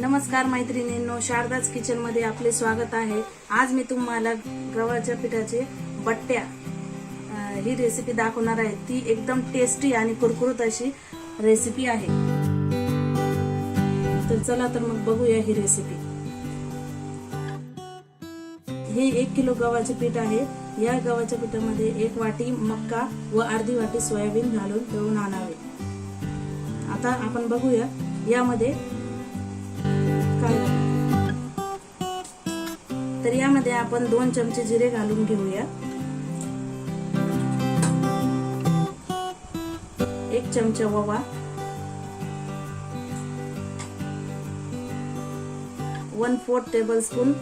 नमस्कार मैत्रिणींनो शारदाच किचनमध्ये आपले स्वागत आहे. आज मी तुम्हाला गव्हाच्या पिठाचे बट्ट्या ही रेसिपी दाखवणार आहे. ती एकदम टेस्टी आणि कुरकुरीत अशी रेसिपी आहे. तर चला तर मग बघूया ही रेसिपी हे एक किलो गव्हाचे पीठ आहे. या गव्हाच्या पिठामध्ये एक वाटी मक्का व अर्धी वाटी सोयाबीन घालून दळून आणावे. आता आपण बघूया यामध्ये काय तर यामध्ये आपण दोन चमचे जिरे घालून घेऊया. एक चमचा ओवा. वन फोर्थ टेबल स्पून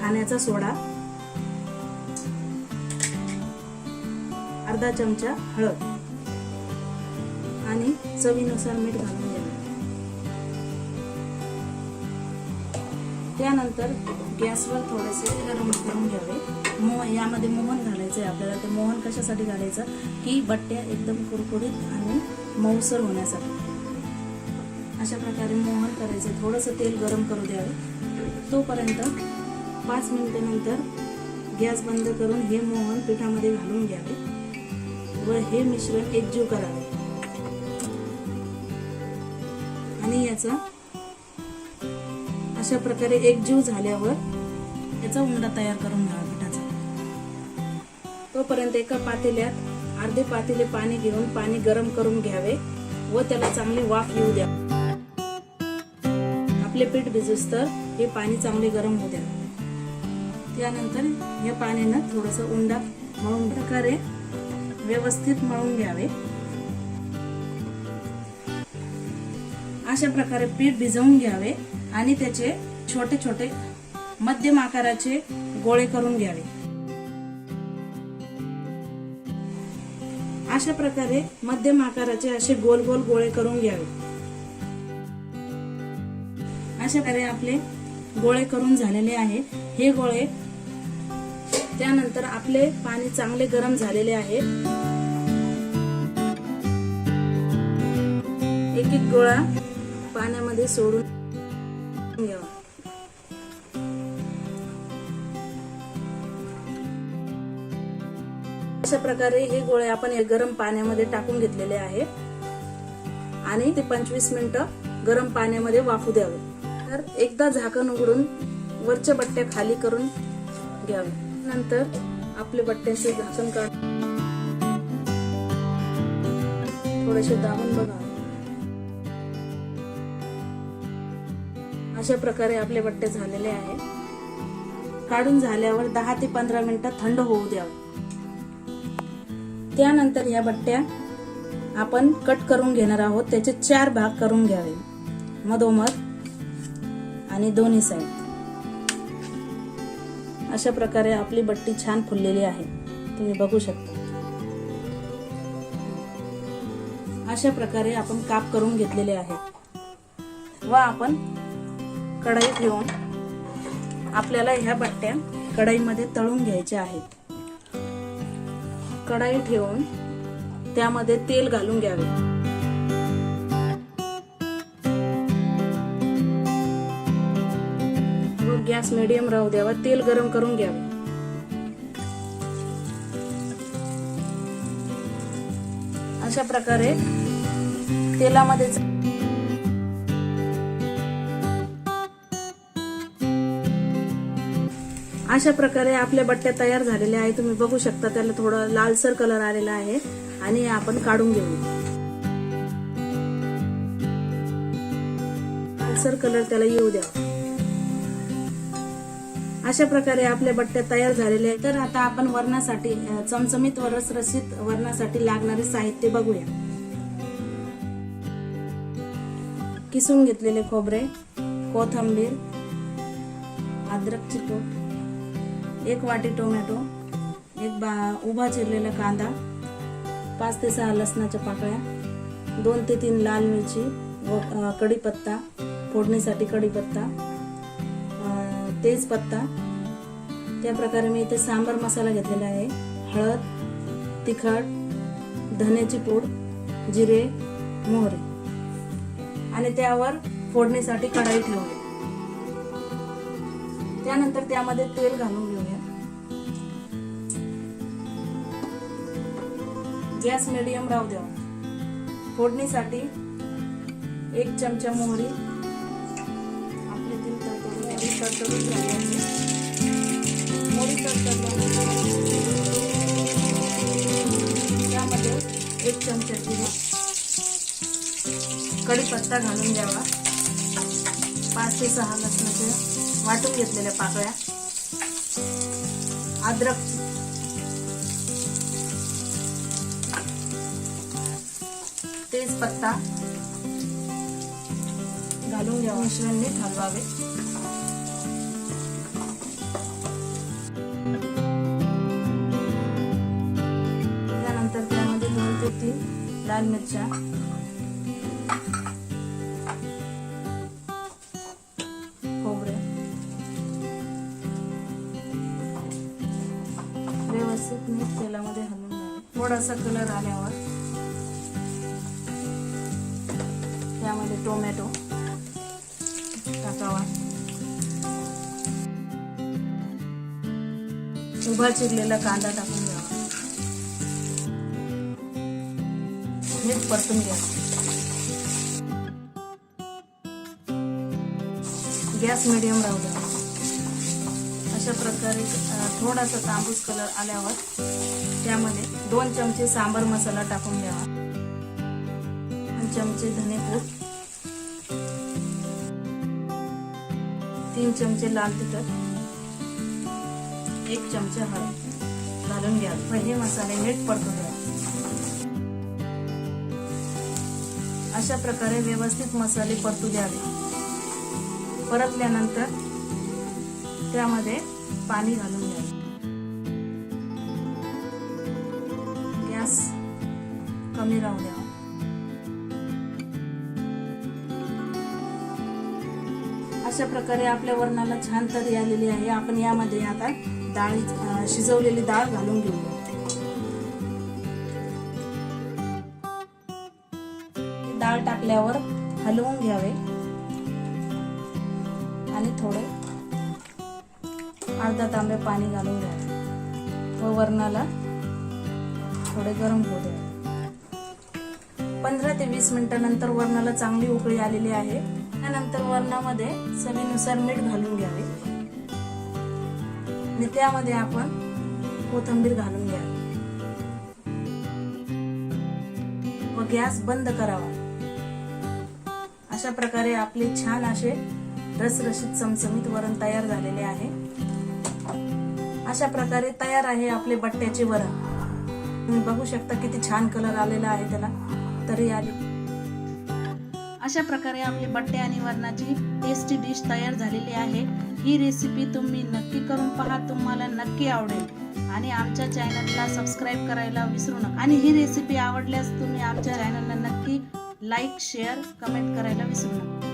खाण्याचा सोडा. अर्धा चमचा हळद. आणि चवीनुसार मीठ घालून त्यानंतर गॅसवर थोडेसे गरम करून घ्यावे. मो यामध्ये मोहन घालायचं आहे आपल्याला. ते मोहन कशासाठी घालायचं? की बट्ट्या एकदम कुरकुरीत आणि मऊसर होण्यासाठी. अशा प्रकारे मोहन करायचे थोडंसं तेल गरम करू द्यावे. तोपर्यंत पाच मिनिटानंतर गॅस बंद करून हे मोहन पिठामध्ये घालून घ्यावे व हे मिश्रण एकजीव करावे. आणि याचा अशा प्रकारे एकजीव झाल्यावर त्याचा उंडा तयार करून घ्यावा पिठाचा. तोपर्यंत एका पातेल्यात अर्धे पातेले पाणी घेऊन पाणी गरम करून घ्यावे व त्याला चांगली वाफ येऊ द्या. आपले पीठ भिजूस तर हे पाणी चांगले गरम होऊ द्या. त्यानंतर या पाण्यानं थोडस उंडा मळून प्रकारे व्यवस्थित मळून घ्यावे. अशा प्रकारे पीठ भिजवून घ्यावे. आणि त्याचे छोटे छोटे मध्यम आकाराचे गोळे करून घ्यावे. अशा प्रकारे मध्यम आकाराचे असे गोल गोल गोळे करून घ्यावे. अशा प्रकारे आपले गोळे करून झालेले आहे. हे गोळे त्यानंतर आपले पाणी चांगले गरम झालेले आहे. एक एक गोळा पाण्यामध्ये सोडून घ्यावा अशा प्रकारे हे गोळे आपण गरम पाण्यामध्ये टाकून घेतलेले आहे आणि ते पंचवीस मिनिटं गरम पाण्यामध्ये वाफू द्यावे. तर एकदा झाकण उघडून वरच्या बट्ट्या खाली करून घ्यावे. नंतर आपले बट्ट्याचे झाकण काढ थोडेसे दाबून बघा अशा प्रकारे आपले बट्टे झालेले आहे काढून झाल्यावर दहा ते पंधरा मिनिटं थंड होऊ द्यावे. त्यानंतर या बट्ट्या आपण कट करून घेणार आहोत. त्याचे चार भाग करून घ्यावे. मधोमध आणि दोन्ही साईड अशा प्रकारे आपली बट्टी छान फुललेली आहे. तुम्ही बघू शकता. अशा प्रकारे आपण काप करून घेतलेले आहे. व आपण कढाई ठेवून आपल्याला ह्या बट्ट्या कढाईमध्ये तळून घ्यायच्या आहेत. कढाई ठेवून त्यामध्ये तेल घालून घ्यावे. व गॅस मिडियम राहू द्यावा तेल गरम करून घ्यावे. अशा प्रकारे तेलामध्ये अशा प्रकारे आपल्या बट्ट्या तयार झालेल्या आहे तुम्ही बघू शकता त्याला थोडं लालसर कलर आलेला आहे. आणि आपण काढून घेऊ. लालसर कलर त्याला येऊ द्या. अशा प्रकारे आपल्या बट्ट्या तयार झालेल्या आहेत. तर आता आपण वरणासाठी चमचमीत व रसरशीत वरणासाठी लागणारे साहित्य बघूया. किसून घेतलेले खोबरे कोथंबीर अद्रक पोट एक वाटी टोमॅटो एक बा उभा चिरलेला कांदा पाच ते सहा लसणाच्या पाकळ्या दोन ते तीन लाल मिरची व कढीपत्ता फोडणीसाठी कढीपत्ता तेजपत्ता. त्या प्रकारे मी इथे सांबर मसाला घेतलेला आहे. हळद तिखट धन्याची पूड जिरे मोहरी. आणि त्यावर फोडणीसाठी कढाई ठेवली. त्यानंतर त्यामध्ये तेल घालून घेऊया. गॅस मिडियम राहू द्यावा फोडणीसाठी एक चमचा मोहरी. आपले तीन मोहरी तडतडून घालायची मोहरी त्यामध्ये एक चमचा जिरे. कढीपत्ता घालून द्यावा. पाच ते सहा लसणाच्या वाटून घेतलेल्या पाकळ्या. अद्रक. तेजपत्ता. घालून घ्या मिश्रणने नीट हलवावे त्यानंतर त्यामध्ये दोन ते तीन लाल मिरच्या. व्यवस्थित मीठ तेलामध्ये हलवून घ्यावे. थोडासा कलर आल्यावर त्यामध्ये टोमॅटो टाकावा. उभा चिरलेला कांदा टाकून द्यावा मीठ परतून घ्या. गॅस मिडियम राहू द्या. अशा प्रकारे थोडासा तांबूस कलर आल्यावर त्यामध्ये दोन चमचे सांबर मसाला टाकून द्यावा. दोन चमचे धनेपूड तीन चमचे लाल तिखट. एक चमचा हळद घालून घ्या. पहिले मसाले नीट परतून द्या अशा प्रकारे व्यवस्थित मसाले परतू द्यावे. परतल्यानंतर त्यामध्ये पाणी घालून घ्यावे गॅस कमी राहू द्यावा अशा प्रकारे आपल्या वरणाला छान तरी आलेली आहे. आपण यामध्ये आता डाळ शिजवलेली डाळ घालून घेऊया. डाळ टाकल्यावर हलवून घ्यावे. आणि थोडे अर्धा तांबे पाणी घालून द्या व वरणाला थोडे गरम होऊ द्या. पंधरा ते वीस मिनिटानंतर वरणाला चांगली उकळी आलेली आहे. त्यानंतर वरणामध्ये चवीनुसार मीठ घालून घ्यावे. आणि त्यामध्ये आपण कोथिंबीर घालून घ्यावी व गॅस बंद करावा. अशा प्रकारे आपले छान असे रसरशीत चमचमीत वरण तयार झालेले आहे. अशा प्रकारे तयार आहे आपले बट्ट्याचे वरण. तुम्ही बघू शकता किती छान कलर आलेला आहे त्याला. तरी आले. अशा प्रकारे आपली बट्टे आणि वरणाची टेस्टी डिश तयार झालेली आहे. ही रेसिपी तुम्ही नक्की करून पहा तुम्हाला नक्की आवडेल. आणि आमच्या चॅनलला सबस्क्राईब करायला विसरू नका. आणि ही रेसिपी आवडल्यास तुम्ही आमच्या चॅनलला नक्की लाईक शेअर कमेंट करायला विसरू नका.